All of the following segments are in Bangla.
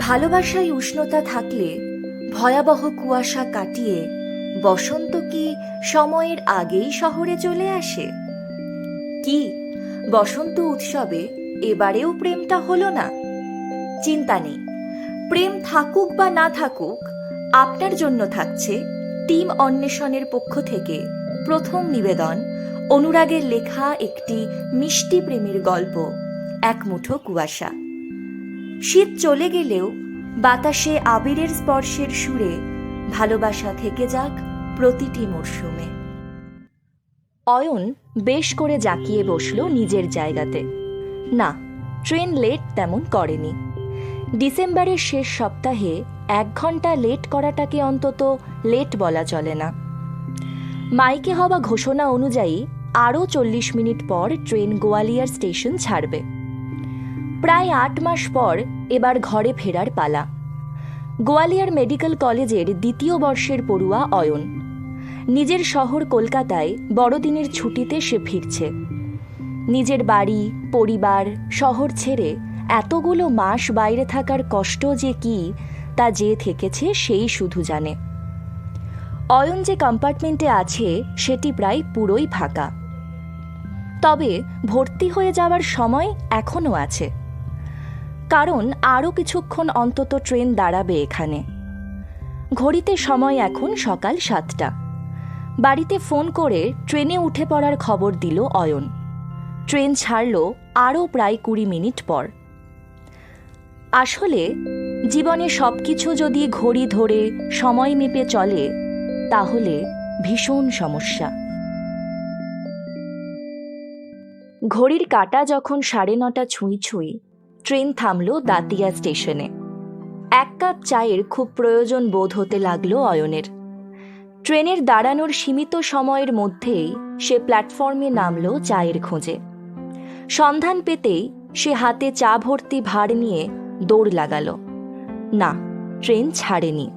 ভালোবাসায় উষ্ণতা থাকলে ভয়াবহ কুয়াশা কাটিয়ে বসন্ত কি সময়ের আগেই শহরে চলে আসে? কি বসন্ত উৎসবে এবারেও প্রেমটা হলো না? চিন্তা নেই। প্রেম থাকুক বা না থাকুক, আপনার জন্য থাকছে টিম অন্বেষণের পক্ষ থেকে প্রথম নিবেদন অনুরাগের লেখা একটি মিষ্টি প্রেমের গল্প, এক মুঠো কুয়াশা। শীত চলে গেলেও বাতাসে আবিরের স্পর্শের সুরে ভালোবাসা থেকে যাক প্রতিটি মরশুমে। অয়ন বেশ করে জাকিয়ে বসল নিজের জায়গাতে। না, ট্রেন লেট তেমন করেনি। ডিসেম্বরের শেষ সপ্তাহে এক ঘণ্টা লেট করাটাকে অন্তত লেট বলা চলে না। মাইকে হওয়া ঘোষণা অনুযায়ী আরও চল্লিশ মিনিট পর ট্রেন গোয়ালিয়ার স্টেশন ছাড়বে। প্রায় আট মাস পর এবার ঘরে ফেরার পালা। গোয়ালিয়র মেডিকেল কলেজের দ্বিতীয় বর্ষের পড়ুয়া অয়ন। নিজের শহর কলকাতায় বড়দিনের ছুটিতে সে ফিরছে। নিজের বাড়ি, পরিবার, শহর ছেড়ে এতগুলো মাস বাইরে থাকার কষ্ট যে কি, তা যে থেকেছে সেই শুধু জানে। অয়ন যে কম্পার্টমেন্টে আছে, সেটি প্রায় পুরোই ফাঁকা। তবে ভর্তি হয়ে যাওয়ার সময় এখনও আছে। কারণ আরও কিছুক্ষণ অন্তত ট্রেন দাঁড়াবে এখানে। ঘড়িতে সময় এখন সকাল সাতটা। বাড়িতে ফোন করে ট্রেনে উঠে পড়ার খবর দিল অয়ন। ট্রেন ছাড়ল আরও প্রায় কুড়ি মিনিট পর। আসলে জীবনে সব কিছু যদি ঘড়ি ধরে সময় মেপে চলে, তাহলে ভীষণ সমস্যা। ঘড়ির কাটা যখন সাড়ে নটা ছুঁই ছুঁই ট্রেন থামল দাতিয়া স্টেশনে। এক কাপ চায়ের খুব প্রয়োজন বোধ হতে লাগল অয়নের। ট্রেনের দাঁড়ানোর সীমিত সময়ের মধ্যেই সে প্ল্যাটফর্মে নামলো চায়ের খোঁজে। সন্ধান পেতেই সে হাতে চা ভর্তি ভার নিয়ে দৌড় লাগালো। না, ট্রেন ছাড়েনি।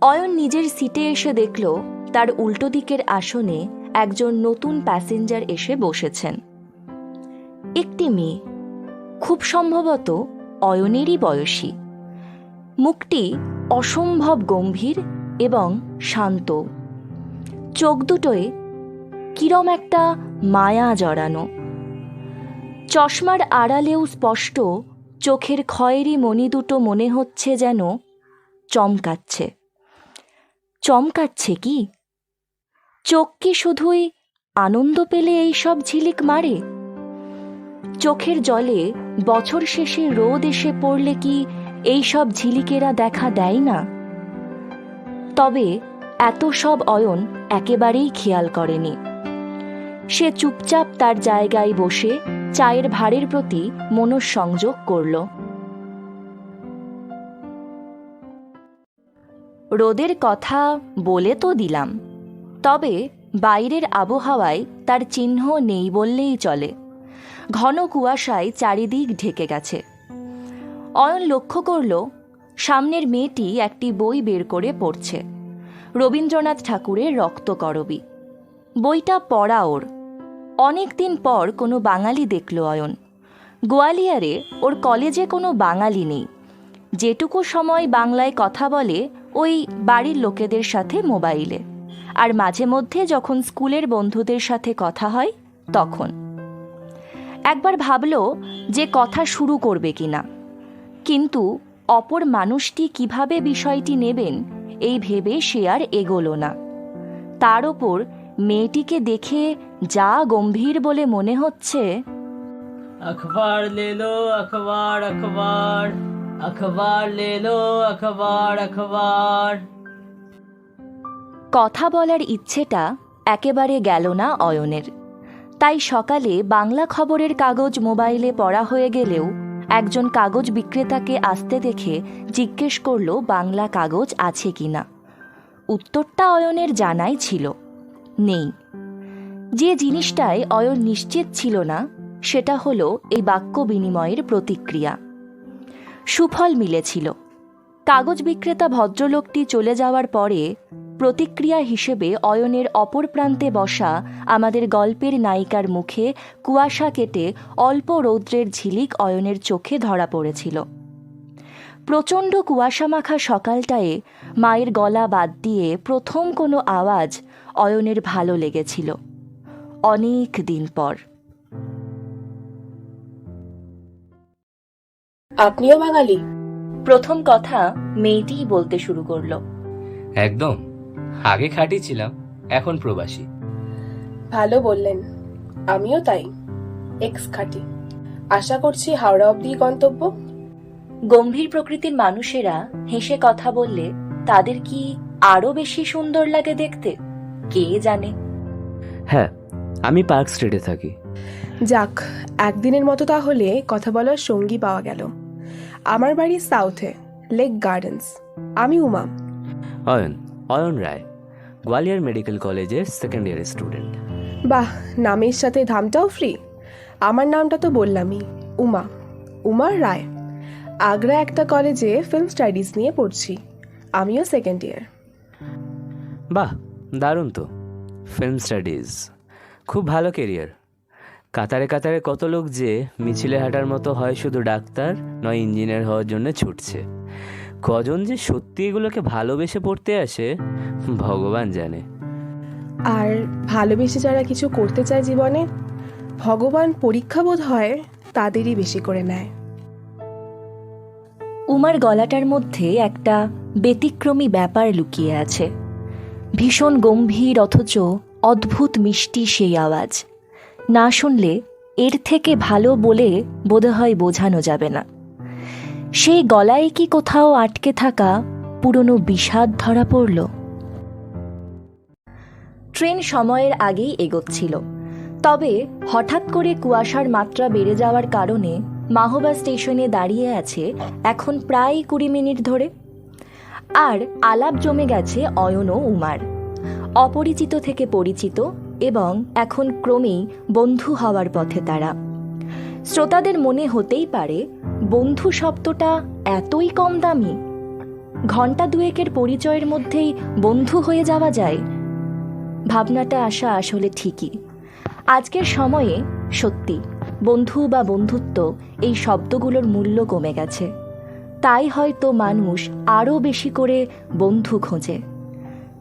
অয়ন নিজের সিটে এসে দেখল তার উল্টো দিকের আসনে একজন নতুন প্যাসেঞ্জার এসে বসেছেন। একটি মেয়ে। খুব সম্ভবত অয়নেরই বয়সী। মুখটি অসম্ভব গম্ভীর এবং শান্ত। চোখ দুটোয় কিরম একটা মায়া জড়ানো। চশমার আড়ালেও স্পষ্ট চোখের খয়েরি মণি দুটো মনে হচ্ছে যেন চমকাচ্ছে। চমকাচ্ছে কি? চোখ কি শুধুই আনন্দ পেলে এইসব ঝিলিক মারে? চোখের জলে বছর শেষে রোদ এসে পড়লে কি এইসব ঝিলিকেরা দেখা দেয় না? তবে এত সব অয়ন একেবারেই খেয়াল করেনি। সে চুপচাপ তার জায়গায় বসে চায়ের ভারের প্রতি মনঃসংযোগ করল। রোদের কথা বলে তো দিলাম, তবে বাইরের আবহাওয়ায় তার চিহ্ন নেই বললেই চলে। ঘন কুয়াশায় চারিদিক ঢেকে গেছে। অয়ন লক্ষ্য করল, সামনের মেয়েটি একটি বই বের করে পড়ছে। রবীন্দ্রনাথ ঠাকুরের রক্তকরবী বইটা পড়া ওর। অনেক দিন পর কোনো বাঙালি দেখল অয়ন। গোয়ালিয়ারে ওর কলেজে কোনো বাঙালি নেই। যেটুকু সময় বাংলায় কথা বলে, ওই বাড়ির লোকেদের সাথে মোবাইলে। আর মাঝে মধ্যে যখন স্কুলের বন্ধুদের সাথে কথা হয়, তখন। একবার ভাবল যে কথা শুরু করবে কিনা কিন্তু অপর মানুষটি কিভাবে বিষয়টি নেবেন এই ভেবে সে আর এগোলো না তার ওপর মেয়েটিকে দেখে যা গম্ভীর বলে মনে হচ্ছে अखबार ले लो अखबार अखबार अखबार ले लो अखबार अखबार কথা বলার ইচ্ছেটা একেবারে গেল না অয়নের তাই সকালে বাংলা খবরের কাগজ মোবাইলে পড়া হয়ে গেলেও একজন কাগজ বিক্রেতাকে আসতে দেখে জিজ্ঞেস করল, বাংলা কাগজ আছে কিনা উত্তরটা অয়নের জানাই ছিল, নেই। যে জিনিসটায় অয়ন নিশ্চিত ছিল না, সেটা হলো এই বাক্য বিনিময়ের প্রতিক্রিয়া। সুফল মিলেছিল। কাগজ বিক্রেতা ভদ্রলোকটি চলে যাওয়ার পরে প্রতিক্রিয়া হিসেবে অয়নের অপর প্রান্তে বসা আমাদের গল্পের নায়িকার মুখে কুয়াশা কেটে অল্প রৌদ্রের ঝিলিক অয়নের চোখে ধরা পড়েছিল। প্রচণ্ড কুয়াশামাখা সকালটায় মায়ের গলা বাদ দিয়ে প্রথম কোনো আওয়াজ অয়নের ভালো লেগেছিল। অনেক দিন পর। আপনিও বাঙালি? প্রথম কথা মেয়েটিই বলতে শুরু করল। একদম। আগে খাঁটি ছিলাম এখন প্রবাসী। ভালো বললেন আমিও তাই এক্স খাটি। আশা করছি হাওড়া অব্দি গন্তব্য। গম্ভীর প্রকৃতির মানুষেরা হেসে কথা বললে তাদের কি আরও বেশি সুন্দর লাগে দেখতে? কে জানে? হ্যাঁ আমি পার্ক স্ট্রিটে থাকি। যাক একদিনের মতো তাহলে কথা বলার সঙ্গী পাওয়া গেল। আমার বাড়ি সাউথে লেক গার্ডেন্স আমি উমা। অয়ন অয়ন রায়। গোয়ালিয়র মেডিকেল কলেজের সেকেন্ড ইয়ার স্টুডেন্ট বাহ নামের সাথে ধামটাও ফ্রি আমার নামটা তো বললামই উমা। উমা রায়। আগ্রা একটা কলেজে ফিল্ম স্টাডিজ নিয়ে পড়ছি। আমিও সেকেন্ড ইয়ার বাহ দারুণ তো। ফিল্ম স্টাডিজ খুব ভালো কেরিয়ার কাতারে কাতারে কত লোক যে মিছিলে হাঁটার মতো হয় শুধু ডাক্তার নয় ইঞ্জিনিয়ার হওয়ার জন্য ছুটছে। কজন যে সত্যি এগুলোকে ভালোবেসে পড়তে আসে ভগবান জানে। আর ভালোবেসে যারা কিছু করতে চায় জীবনে ভগবান পরীক্ষা বোধ হয় তাদেরই বেশি করে নেয়। উমার গলাটার মধ্যে একটা ব্যতিক্রমী ব্যাপার লুকিয়ে আছে। ভীষণ গম্ভীর অথচ অদ্ভুত মিষ্টি সেই আওয়াজ। না শুনলে এর থেকে ভালো বলে বোধহয় বোঝানো যাবে না। সেই গলায় কি কোথাও আটকে থাকা পুরনো বিষাদ ধরা পড়ল। ট্রেন সময়ের আগেই এগোচ্ছিল। তবে হঠাৎ করে কুয়াশার মাত্রা বেড়ে যাওয়ার কারণে মাহবা স্টেশনে দাঁড়িয়ে আছে এখন প্রায় কুড়ি মিনিট ধরে। আর আলাপ জমে গেছে অয়ন ও উমার। অপরিচিত থেকে পরিচিত এবং এখন ক্রমেই বন্ধু হওয়ার পথে তারা। শ্রোতাদের মনে হতেই পারে, বন্ধু শব্দটা এতই কম দামি। ঘণ্টা দুয়েকের পরিচয়ের মধ্যেই বন্ধু হয়ে যাওয়া যায়। ভাবনাটা আসা আসলে ঠিকই। আজকের সময়ে সত্যি, বন্ধু বা বন্ধুত্ব এই শব্দগুলোর মূল্য কমে গেছে। তাই হয়তো মানুষ আরও বেশি করে বন্ধু খোঁজে।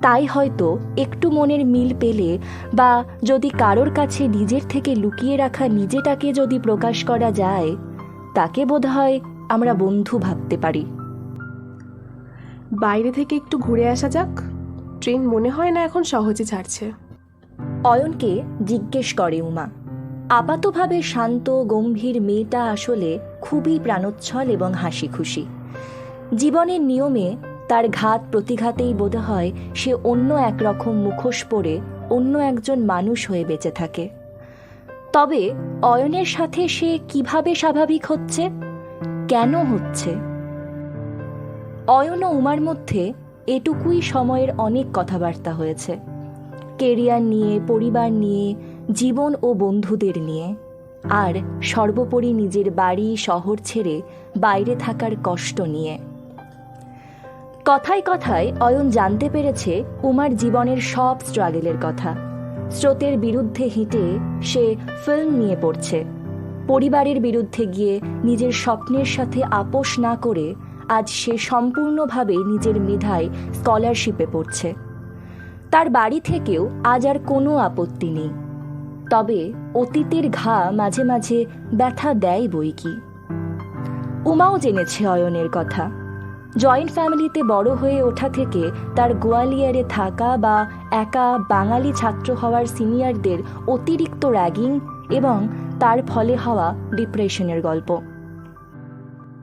তাই হয়তো একটু মনের মিল পেলে বা যদি কারোর কাছে নিজের থেকে লুকিয়ে রাখা নিজেটাকে যদি প্রকাশ করা যায় তাকে বোধহয় আমরা বন্ধু ভাবতে পারি। বাইরে থেকে একটু ঘুরে আসা যাক। ট্রেন মনে হয় না এখন সহজে ছাড়ছে। অয়নকে জিজ্ঞেস করে উমা আপাতভাবে শান্ত গম্ভীর মেয়েটা আসলে খুবই প্রাণোচ্ছল এবং হাসি খুশি জীবনের নিয়মে তার ঘাত প্রতিঘাতেই বোধ হয় সে অন্য একরকম মুখোশ পরে অন্য একজন মানুষ হয়ে বেঁচে থাকে। তবে অয়নের সাথে সে কীভাবে স্বাভাবিক হচ্ছে? কেন হচ্ছে? অয়ন ও উমার মধ্যে এটুকুই সময়ের অনেক কথাবার্তা হয়েছে। কেরিয়ার নিয়ে, পরিবার নিয়ে, জীবন ও বন্ধুদের নিয়ে। আর সর্বোপরি নিজের বাড়ি, শহর ছেড়ে বাইরে থাকার কষ্ট নিয়ে। কথায় কথায় অয়ন জানতে পেরেছে উমার জীবনের সব স্ট্রাগেলের কথা। স্রোতের বিরুদ্ধে হেঁটে সে ফিল্ম নিয়ে পড়ছে। পরিবারের বিরুদ্ধে গিয়ে নিজের স্বপ্নের সাথে আপোষ না করে আজ সে সম্পূর্ণভাবে নিজের মেধায় স্কলারশিপে পড়ছে। তার বাড়ি থেকেও আজ আর কোনো আপত্তি নেই। তবে অতীতের ঘা মাঝে মাঝে ব্যথা দেয় বই কি। উমাও জেনেছে অয়নের কথা। জয়েন্ট ফ্যামিলিতে বড় হয়ে ওঠা থেকে তার গোয়ালিয়ারে থাকা বা একা বাঙালি ছাত্র হওয়ার সিনিয়রদের অতিরিক্ত র্যাগিং এবং তার ফলে হওয়া ডিপ্রেশনের গল্প।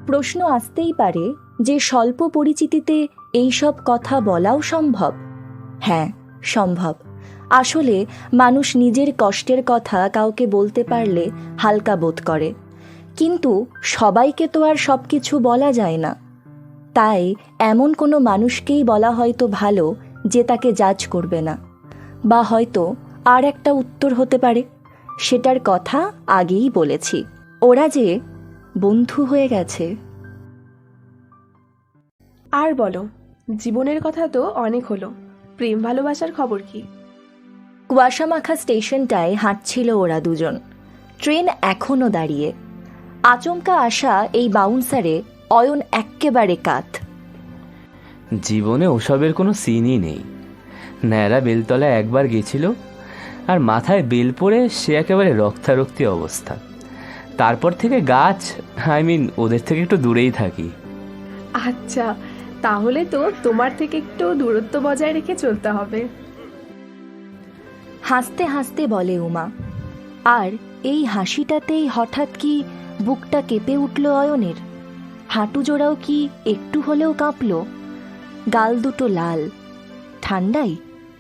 প্রশ্ন আসতেই পারে যে স্বল্প পরিচিতিতে এইসব কথা বলাও সম্ভব? হ্যাঁ সম্ভব। আসলে মানুষ নিজের কষ্টের কথা কাউকে বলতে পারলে হালকা বোধ করে। কিন্তু সবাইকে তো আর সব কিছু বলা যায় না। তাই এমন কোনো মানুষকেই বলা হয়তো ভালো যে তাকে জাজ করবে না। বা হয়তো আর একটা উত্তর হতে পারে। সেটার কথা আগেই বলেছি। ওরা যে বন্ধু হয়ে গেছে। আর বলো জীবনের কথা তো অনেক হলো। প্রেম ভালোবাসার খবর কি? কুয়াশামাখা স্টেশনটায় হাঁটছিল ওরা দুজন। ট্রেন এখনও দাঁড়িয়ে। আচমকা আসা এই বাউন্সারে অয়ন এক্কেবারে কাত। জীবনে ওসবের কোনো সিনই নেই। ন্যাড়া বেলতলা একবার গেছিল আর মাথায় বেল পড়ে সে একেবারে রক্তারক্তি অবস্থা। তারপর থেকে গাছ আই মিন ওদের থেকে একটু দূরেই থাকি। আচ্ছা তাহলে তো তোমার থেকে একটু দূরত্ব বজায় রেখে চলতে হবে। হাসতে হাসতে বলে উমা আর এই হাসিটাতেই হঠাৎ কি বুকটা কেঁপে উঠল অয়নের? হাঁটু জোড়াও কি একটু হলেও কাঁপল? গাল দুটো লাল। ঠান্ডাই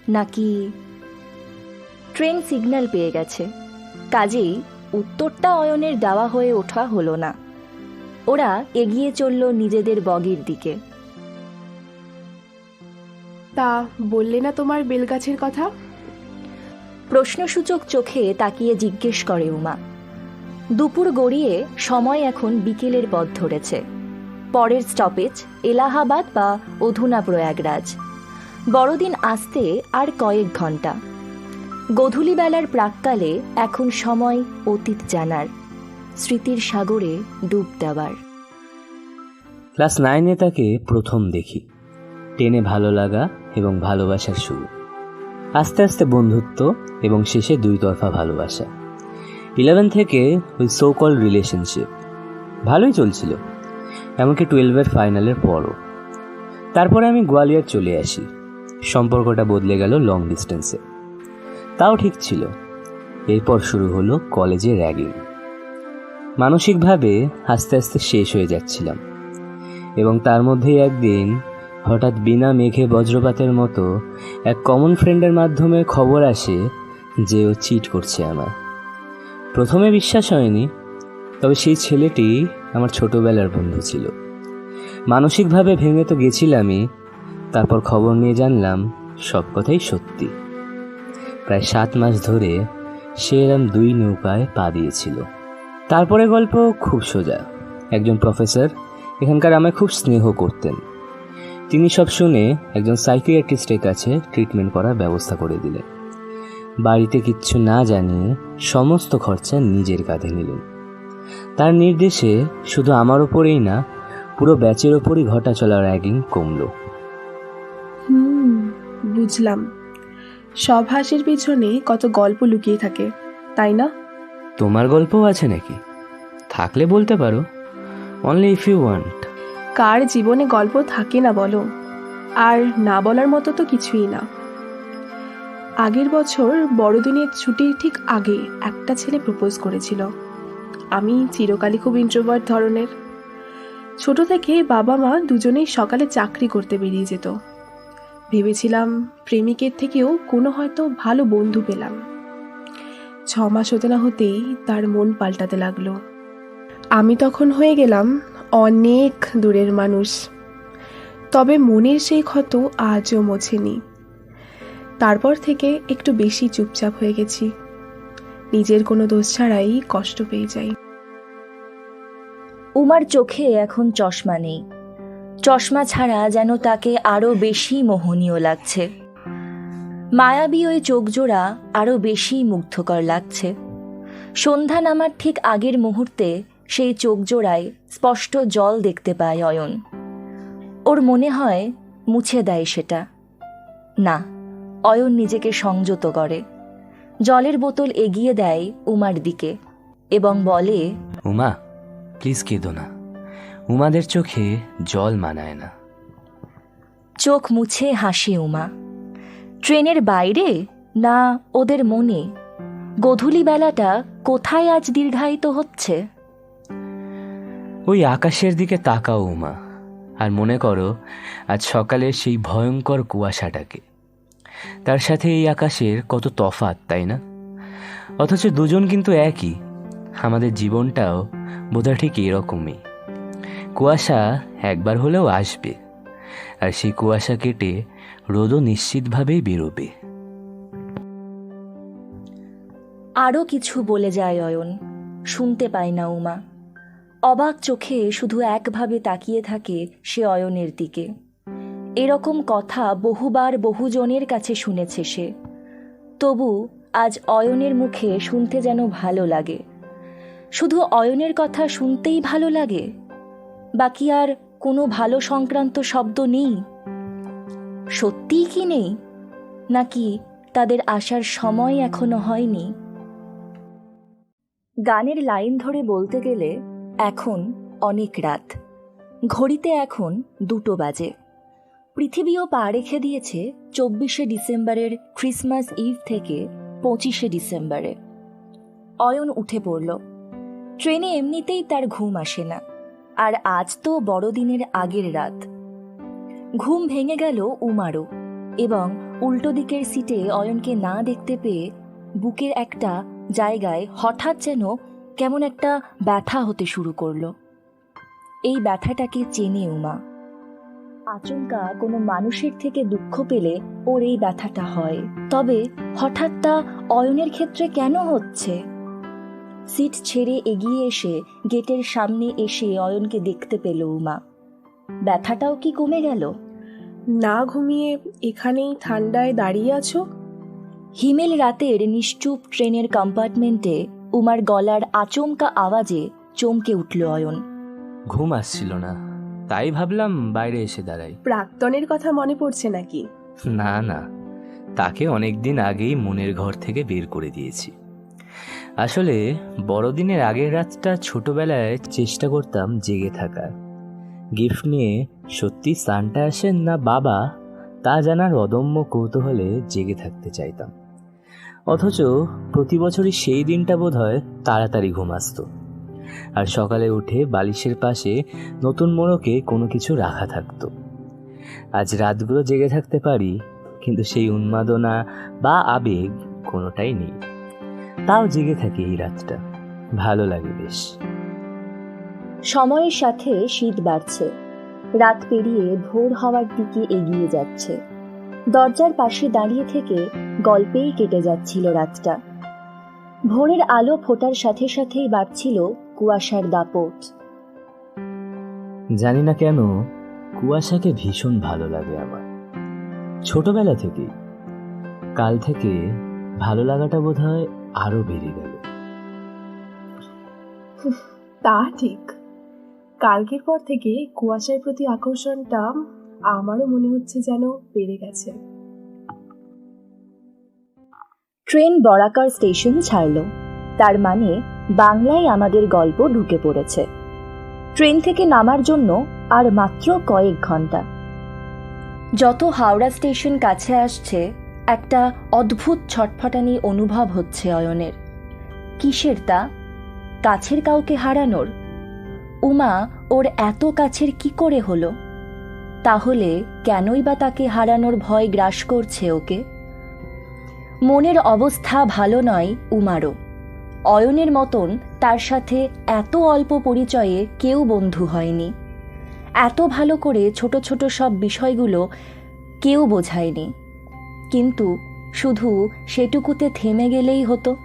নাকি ট্রেন সিগন্যাল পেয়ে গেছে। কাজেই উত্তরটা অয়নের দেওয়া হয়ে ওঠা হলো না। ওরা এগিয়ে চলল নিজেদের বগির দিকে। তা বললে না তোমার বেলগাছের কথা? প্রশ্নসূচক চোখে তাকিয়ে জিজ্ঞেস করে উমা। দুপুর গড়িয়ে সময় এখন বিকেলের পথ ধরেছে। পরের স্টপেজ এলাহাবাদ বা অধুনা প্রয়াগরাজ। বড়দিন আসতে আর কয়েক ঘণ্টা গধূলিবেলার প্রাককালে এখন সময় অতীত জানার। স্মৃতির সাগরে ডুব দেওয়ার। ক্লাস নাইনে তাকে প্রথম দেখি। টেনে ভালো লাগা এবং ভালোবাসার শুরু। আস্তে আস্তে বন্ধুত্ব এবং শেষে দুই তরফা ভালোবাসা। ইলেভেন থেকে ওই সো কল রিলেশনশিপ ভালোই চলছিল। এমনকি টুয়েলভের ফাইনালের পরও। তারপরে আমি গোয়ালিয়র চলে আসি। সম্পর্কটা বদলে গেল লং ডিস্টেন্সে তাও ঠিক ছিল। এরপর শুরু হলো কলেজে র্যাগিং মানসিকভাবে আস্তে আস্তে শেষ হয়ে যাচ্ছিলাম। এবং তার মধ্যেই একদিন হঠাৎ বিনা মেঘে বজ্রপাতের মতো এক কমন ফ্রেন্ডের মাধ্যমে খবর আসে যে ও চিট করছে আমার। প্রথমে বিশ্বাস হয়নি, তবে সেই ছেলেটি আমার ছোটবেলার বন্ধু ছিল। মানসিকভাবে ভেঙে তো গেছিলামই, তারপর খবর নিয়ে জানলাম সব কথাই সত্যি। প্রায় সাত মাস ধরে সে এরম দুই নৌকায় পা দিয়েছিল। তারপরে গল্প খুব সোজা। একজন প্রফেসর এখানকার আমায় খুব স্নেহ করতেন। তিনি সব শুনে একজন সাইকিয়াট্রিস্টের কাছে ট্রিটমেন্ট করার ব্যবস্থা করে দিলেন। বাড়িতে কিচ্ছু না জানিয়ে সমস্ত খরচা নিজের কাঁধে নিলেন। তার নির্দেশে শুধু আমার ওপরেই না পুরো ব্যাচের ওপরই ঘটা চলা র্যাগিং কমলো। হুম বুঝলাম। সব হাসির পিছনে কত গল্প লুকিয়ে থাকে তাই না? তোমার গল্পও আছে নাকি? থাকলে বলতে পারো। অনলি ইফ ইউ ওয়ান্ট কার জীবনে গল্প থাকে না বলো আর না বলার মতো তো কিছুই না। আগের বছর বড়দিনের ছুটির ঠিক আগে একটা ছেলে প্রপোজ করেছিল। আমি চিরকালই খুব ইন্ট্রোভার্ট ধরনের। ছোট থেকে বাবা মা দুজনেই সকালে চাকরি করতে বেরিয়ে যেত। ভেবেছিলাম প্রেমিকের থেকেও কোনো হয়তো ভালো বন্ধু পেলাম। ছ মাস হতে না হতেই তার মন পাল্টাতে লাগল। আমি তখন হয়ে গেলাম অনেক দূরের মানুষ। তবে মনের সেই ক্ষত আজও মোছেনি। তারপর থেকে একটু বেশি চুপচাপ হয়ে গেছি। নিজের কোনো দোষ ছাড়াই কষ্ট পেয়ে যাই। উমার চোখে এখন চশমা নেই। চশমা ছাড়া যেন তাকে আরও বেশি মোহনীয় লাগছে। মায়াবী ওই চোখজোড়া আরও বেশি মুগ্ধকর লাগছে। সন্ধ্যা নামার ঠিক আগের মুহূর্তে সেই চোখজোড়ায় স্পষ্ট জল দেখতে পায় অয়ন। ওর মনে হয় মুছে দেয় সেটা। না, অয়ন নিজেকে সংযত করে। জলের বোতল এগিয়ে দেয় উমার দিকে এবং বলে উমা প্লিজ কেঁদো না। উমাদের চোখে জল মানায় না। চোখ মুছে হাসে উমা। ট্রেনের বাইরে? না ওদের মনে। গধূলি বেলাটা কোথায় আজ দীর্ঘায়িত হচ্ছে? ওই আকাশের দিকে তাকাও উমা আর মনে করো আজ সকালে সেই ভয়ঙ্কর কুয়াশাটাকে। তার সাথে এই আকাশের কত তফাৎ, তাই না? অথচ দুজন কিন্তু একই। আমাদের জীবনটাও বোধহয় ঠিক এরকমই। কুয়াশা একবার হলেও আসবে, আর সেই কুয়াশা কেটে রোদও নিশ্চিতভাবেই বেরোবে। আরও কিছু বলে যায় অয়ন, শুনতে পায় না উমা। অবাক চোখে শুধু একভাবে তাকিয়ে থাকে সে অয়নের দিকে। এরকম কথা বহুবার বহুজনের কাছে শুনেছে সে। তবু আজ অয়নের মুখে শুনতে যেন ভালো লাগে। শুধু অয়নের কথা শুনতেই ভালো লাগে? বাকি আর কোনো ভালো সংক্রান্ত শব্দ নেই? সত্যিই কি নেই? নাকি তাদের আসার সময় এখনও হয়নি? গানের লাইন ধরে বলতে গেলে এখন অনেক রাত। ঘড়িতে এখন দুটো বাজে। পৃথিবীও পা রেখে দিয়েছে চব্বিশে ডিসেম্বরের ক্রিসমাস ইভ থেকে পঁচিশে ডিসেম্বরে। অয়ন উঠে পড়ল। ট্রেনে এমনিতেই তার ঘুম আসে না। আর আজ তো বড়দিনের আগের রাত। ঘুম ভেঙে গেল উমারও এবং উল্টো দিকের সিটে অয়নকে না দেখতে পেয়ে বুকের একটা জায়গায় হঠাৎ যেন কেমন একটা ব্যথা হতে শুরু করল। এই ব্যথাটাকে চেনে উমা। আচমকা কোনো মানুষের থেকে দুঃখ পেলে ওর এই ব্যথাটা হয়। তবে হঠাৎ তা অয়নের ক্ষেত্রে কেন হচ্ছে? সিট ছেড়ে এগিয়ে এসে গেটের সামনে এসে অয়নকে দেখতে পেল উমা। ব্যথাটাও কি কমে গেল? না ঘুমিয়ে এখানেই ঠান্ডায় দাঁড়িয়ে আছো? হিমেল রাতের নিশ্চুপ ট্রেনের কম্পার্টমেন্টে উমার গলার আচমকা আওয়াজে চমকে উঠল অয়ন। ঘুম আসছিল না। তাই ভাবলাম বাইরে এসে দাঁড়াই। প্রাক্তনের কথা মনে পড়ছে নাকি? না না। তাকে অনেক দিন আগেই মনের ঘর থেকে বের করে দিয়েছি। আসলে বড়দিনের আগের রাতটা ছোটবেলায় চেষ্টা করতাম জেগে থাকার। গিফট নিয়ে সত্যি সানটা আসেন না বাবা তা জানার অদম্য কৌতূহলে জেগে থাকতে চাইতাম। অথচ প্রতি বছরই সেই দিনটা বোধ হয় তাড়াতাড়ি ঘুম আসতো। আর সকালে উঠে বালিশের পাশে নতুন মোড়কে কোনো কিছু রাখা থাকতো। আজ রাতগুলো জেগে থাকতে পারি, কিন্তু সেই উন্মাদনা বা আবেগ কোনোটাই নেই। তাও জেগে থাকি এই রাতটা। ভালো লাগে বেশ। সময়ের সাথে শীত বাড়ছে। রাত পেরিয়ে ভোর হওয়ার দিকে এগিয়ে যাচ্ছে। দরজার পাশে দাঁড়িয়ে থেকে গল্পেই কেটে যাচ্ছিল রাতটা। ভোরের আলো ফোটার সাথে সাথেই বাড়ছিল কুয়াশার দাপট। জানি না কেন কুয়াশাকে ভীষণ ভালো লাগে আমার। ছোটবেলা থেকেই। কাল থেকে ভালো লাগাটা বোধ হয় আরও বেড়ে গেল। তা ঠিক। কালকের পর থেকে কুয়াশার প্রতি আকর্ষণটা আমারও মনে হচ্ছে যেন বেড়ে গেছে। ট্রেন বরাকর স্টেশন ছাড়ল। তার মানে বাংলায় আমাদের গল্প ঢুকে পড়েছে। ট্রেন থেকে নামার জন্য আর মাত্র কয়েক ঘণ্টা। যত হাওড়া স্টেশন কাছে আসছে, একটা অদ্ভুত ছটফটানি অনুভব হচ্ছে অয়নের। কিসের তা? কাছের কাউকে হারানোর? উমা, ওর এত কাছের কি করে হলো? তাহলে কেনই বা তাকে হারানোর ভয় গ্রাস করছে ওকে? মনের অবস্থা ভালো নয় উমারও। অয়নের মতন তার সাথে এত অল্প পরিচয়ে কেউ বন্ধু হয়নি। এত ভালো করে ছোট ছোট সব বিষয়গুলো কেউ বোঝায়নি। কিন্তু শুধু সেটুকুতে থেমে গেলেই হতো।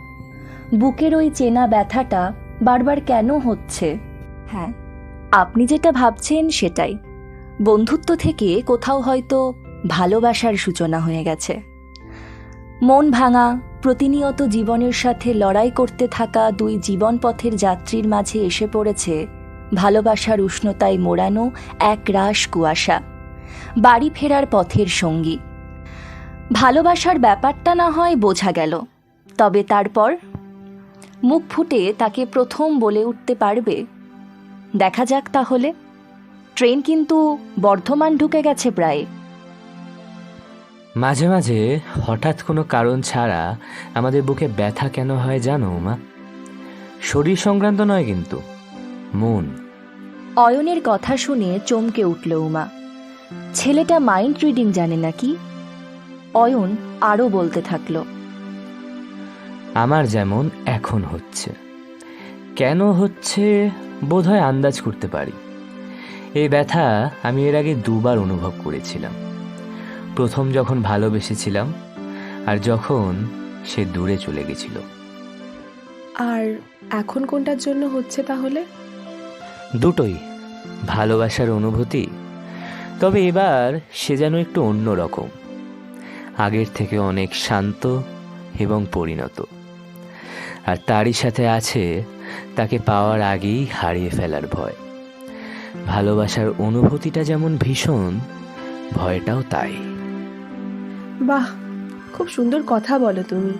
বুকের ওই চেনা ব্যথাটা বারবার কেন হচ্ছে? হ্যাঁ আপনি যেটা ভাবছেন সেটাই। বন্ধুত্ব থেকে কোথাও হয়তো ভালোবাসার সূচনা হয়ে গেছে। মন ভাঙা প্রতিনিয়ত জীবনের সাথে লড়াই করতে থাকা দুই জীবনপথের যাত্রীর মাঝে এসে পড়েছে ভালোবাসার উষ্ণতায় মোড়ানো এক রাস কুয়াশা। বাড়ি ফেরার পথের সঙ্গী। ভালোবাসার ব্যাপারটা না হয় বোঝা গেল। তবে তারপর মুখ ফুটে তাকে প্রথম বলে উঠতে পারবে। দেখা যাক তাহলে। ট্রেন কিন্তু বর্ধমান ঢুকে গেছে প্রায়। মাঝে মাঝে হঠাৎ কোনো কারণ ছাড়া আমাদের বুকে ব্যথা কেন হয় জানো মা? শরীর সংক্রান্ত নয় কিন্তু মন। অয়নের কথা শুনে চমকে উঠল উমা। ছেলেটা মাইন্ড রিডিং জানে নাকি? অয়ন আরও বলতে থাকল। আমার যেমন এখন হচ্ছে। কেন হচ্ছে বোধহয় আন্দাজ করতে পারি। এই ব্যথা আমি এর আগে দুবার অনুভব করেছিলাম। প্রথম যখন ভালোবেসেছিলাম আর যখন সে দূরে চলে গেছিল। আর এখন কোনটার জন্য হচ্ছে তাহলে? দুটোই। ভালোবাসার অনুভূতি। তবে এবার সে যেন একটু অন্য রকম। আগের থেকে অনেক শান্ত এবং পরিণত। আর তারই সাথে আছে তাকে পাওয়ার আগেই হারিয়ে ফেলার ভয়। ভালোবাসার অনুভূতিটা যেমন ভীষণ ভয়টাও তাই। বাহ খুব সুন্দর কথা বলো তুমি।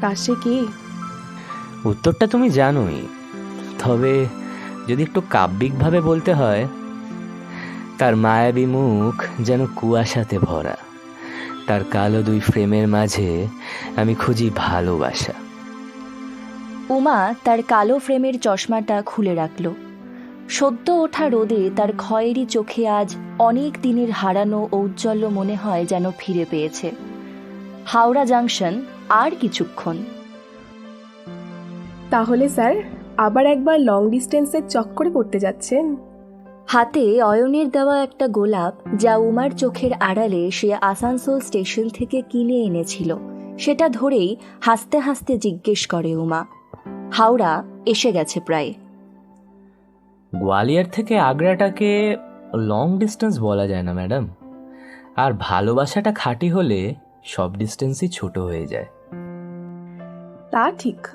পাশে কে? উত্তরটা তুমি জানোই। তবে যদি একটু কাব্যিকভাবে বলতে হয় তার মায়াবী মুখ যেন কুয়াশাতে ভরা। তার কালো দুই ফ্রেমের মাঝে আমি খুঁজি ভালোবাসা। উমা তার কালো ফ্রেমের চশমাটা খুলে রাখল। সদ্য ওঠা রোদে তার খয়েরি চোখে আজ অনেক দিনের হারানো ঔজ্জ্বল্য মনে হয় যেন ফিরে পেয়েছে। হাওড়া জাংশন আর কিছুক্ষণ। তাহলে স্যার আবার একবার লং ডিস্টেন্সের চক্করে পড়তে যাচ্ছেন? হাতে অয়নের দেওয়া একটা গোলাপ যা উমার চোখের আড়ালে সে আসানসোল স্টেশন থেকে কিনে এনেছিল সেটা ধরেই হাসতে হাসতে জিজ্ঞেস করে উমা। হাওড়া এসে গেছে প্রায়। গোয়ালিয়র থেকে আগ্রাটাকে লং ডিস্টেন্স বলা যায় না ম্যাডাম আর ভালোবাসাটা খাঁটি হলে সব ডিস্টেন্সই ছোট হয়ে যায়। তা ঠিক।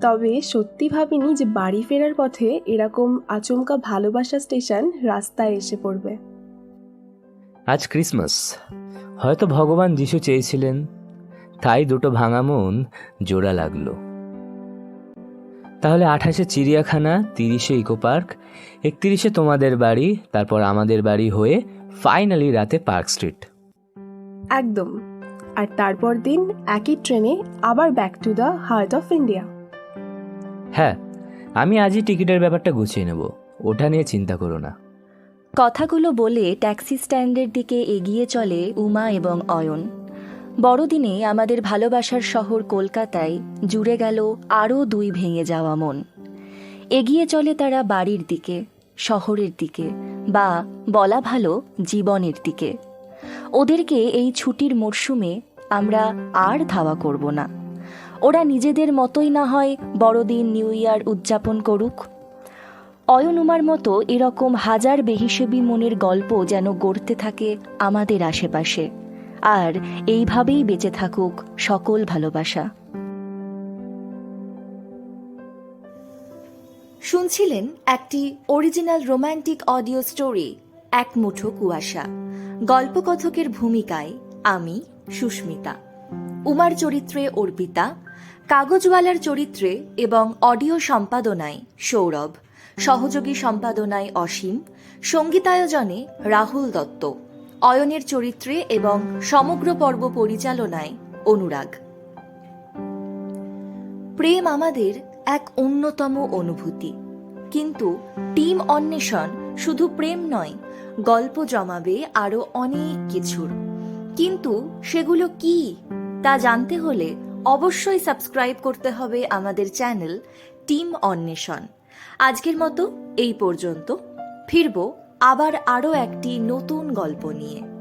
তবে সত্যি ভাবিনি যে বাড়ি ফেরার পথে এরকম আচমকা ভালোবাসা স্টেশন রাস্তায় এসে পড়বে। আজ ক্রিসমাস হয়তো ভগবান যিশু চেয়েছিলেন তাই দুটো ভাঙা মন জোড়া লাগল। তাহলে আঠাশে চিড়িয়াখানা তিরিশে ইকো পার্ক একত্রিশে তোমাদের বাড়ি তারপর আমাদের বাড়ি হয়ে ফাইনালি রাতে পার্ক স্ট্রিট। একদম। আর তারপর দিন একই ট্রেনে আবার back to the heart of India হ্যাঁ আমি আজই টিকিটের ব্যাপারটা গুছিয়ে নেব। ওটা নিয়ে চিন্তা করো না। কথাগুলো বলে ট্যাক্সি স্ট্যান্ডের দিকে এগিয়ে চলে উমা এবং অয়ন। বড়দিনে আমাদের ভালোবাসার শহর কলকাতায় জুড়ে গেল আরও দুই ভেঙে যাওয়া মন। এগিয়ে চলে তারা বাড়ির দিকে, শহরের দিকে বা বলা ভালো জীবনের দিকে। ওদেরকে এই ছুটির মরশুমে আমরা আর ধাওয়া করব না। ওরা নিজেদের মতোই না হয় বড়দিন, নিউ ইয়ার উদযাপন করুক। অয়নুমার মতো এরকম হাজার বেহিসেবি মনের গল্প যেন গড়তে থাকে আমাদের আশেপাশে। আর এইভাবেই বেঁচে থাকুক সকল ভালোবাসা। শুনছিলেন একটি অরিজিনাল রোমান্টিক অডিও স্টোরি, এক মুঠো কুয়াশা। গল্পকথকের ভূমিকায় আমি, সুস্মিতা। উমার চরিত্রে অর্পিতা, কাগজওয়ালার চরিত্রে এবং অডিও সম্পাদনায় সৌরভ, সহযোগী সম্পাদনায় অসীম, সঙ্গীতায়োজনে রাহুল দত্ত। অয়নের চরিত্রে এবং সমগ্র পর্ব পরিচালনায় অনুরাগ। প্রেম আমাদের এক অন্যতম অনুভূতি। কিন্তু টিম অন্বেষণ শুধু প্রেম নয়, গল্প জমাবে আরও অনেক কিছুর। কিন্তু সেগুলো কি, তা জানতে হলে অবশ্যই সাবস্ক্রাইব করতে হবে আমাদের চ্যানেল টিম অন্বেষণ। আজকের মতো এই পর্যন্ত। ফিরব আবার আরও একটি নতুন গল্প নিয়ে।